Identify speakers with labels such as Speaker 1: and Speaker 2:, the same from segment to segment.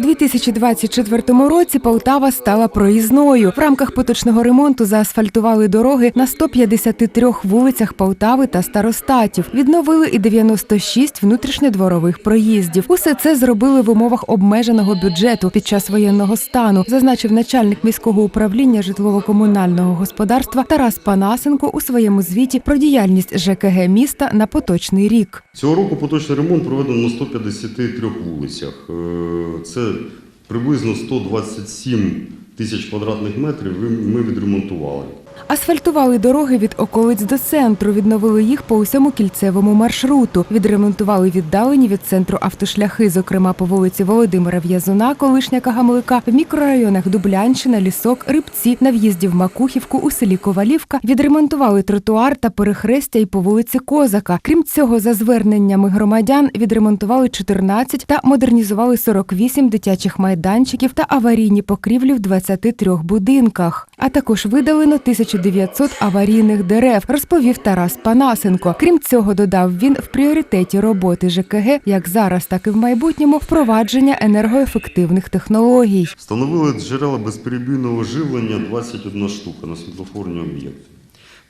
Speaker 1: 2024 році Полтава стала проїзною. В рамках поточного ремонту заасфальтували дороги на 153 вулицях Полтави та старостатів. Відновили і 96 внутрішньодворових проїздів. Усе це зробили в умовах обмеженого бюджету під час воєнного стану, зазначив начальник міського управління житлово-комунального господарства Тарас Панасенко у своєму звіті про діяльність ЖКГ міста на поточний рік.
Speaker 2: Цього року поточний ремонт проведено на 153 вулицях. Е, Це приблизно 127 тисяч квадратних метрів ми відремонтували.
Speaker 1: Асфальтували дороги від околиць до центру, відновили їх по усьому кільцевому маршруту. Відремонтували віддалені від центру автошляхи, зокрема по вулиці Володимира В'язуна, колишня Кагамлика, в мікрорайонах Дублянщина, Лісок, Рибці, на в'їзді в Макухівку у селі Ковалівка. Відремонтували тротуар та перехрестя і по вулиці Козака. Крім цього, за зверненнями громадян відремонтували 14 та модернізували 48 дитячих майданчиків та аварійні покрівлі в 23 будинках. А також видалено 1900 аварійних дерев, розповів Тарас Панасенко. Крім цього, додав він в пріоритеті роботи ЖКГ як зараз, так і в майбутньому впровадження енергоефективних технологій.
Speaker 2: Встановили джерела безперебійного живлення 21 штука на світлофорні об'єкти.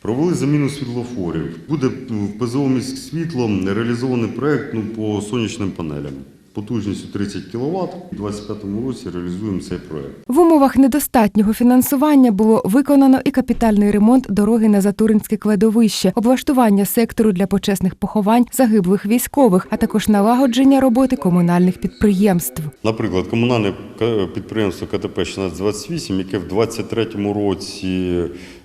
Speaker 2: Провели заміну світлофорів. Буде в ПЗО «Міськ світло реалізований проект ну, по сонячним панелям. Потужністю 30 кВт. У 2025 році реалізуємо цей проект.
Speaker 1: В умовах недостатнього фінансування було виконано і капітальний ремонт дороги на Затуринське кладовище, облаштування сектору для почесних поховань загиблих військових, а також налагодження роботи комунальних підприємств.
Speaker 2: Наприклад, комунальне підприємство КТП 1628, яке в 2023 році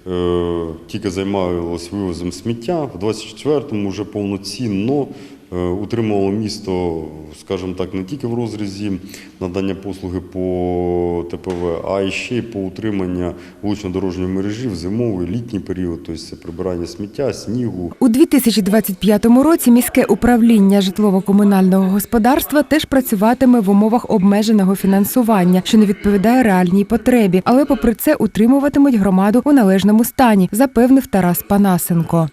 Speaker 2: е, тільки займалось вивозом сміття, в 2024 вже повноцінно утримувало місто, скажімо так, не тільки в розрізі надання послуги по ТПВ, а й ще й по утриманню вулично-дорожньої мережі в зимовий літній період, тобто це прибирання сміття, снігу,
Speaker 1: У 2025 році міське управління житлово-комунального господарства теж працюватиме в умовах обмеженого фінансування, що не відповідає реальній потребі, але попри це утримуватимуть громаду у належному стані, запевнив Тарас Панасенко.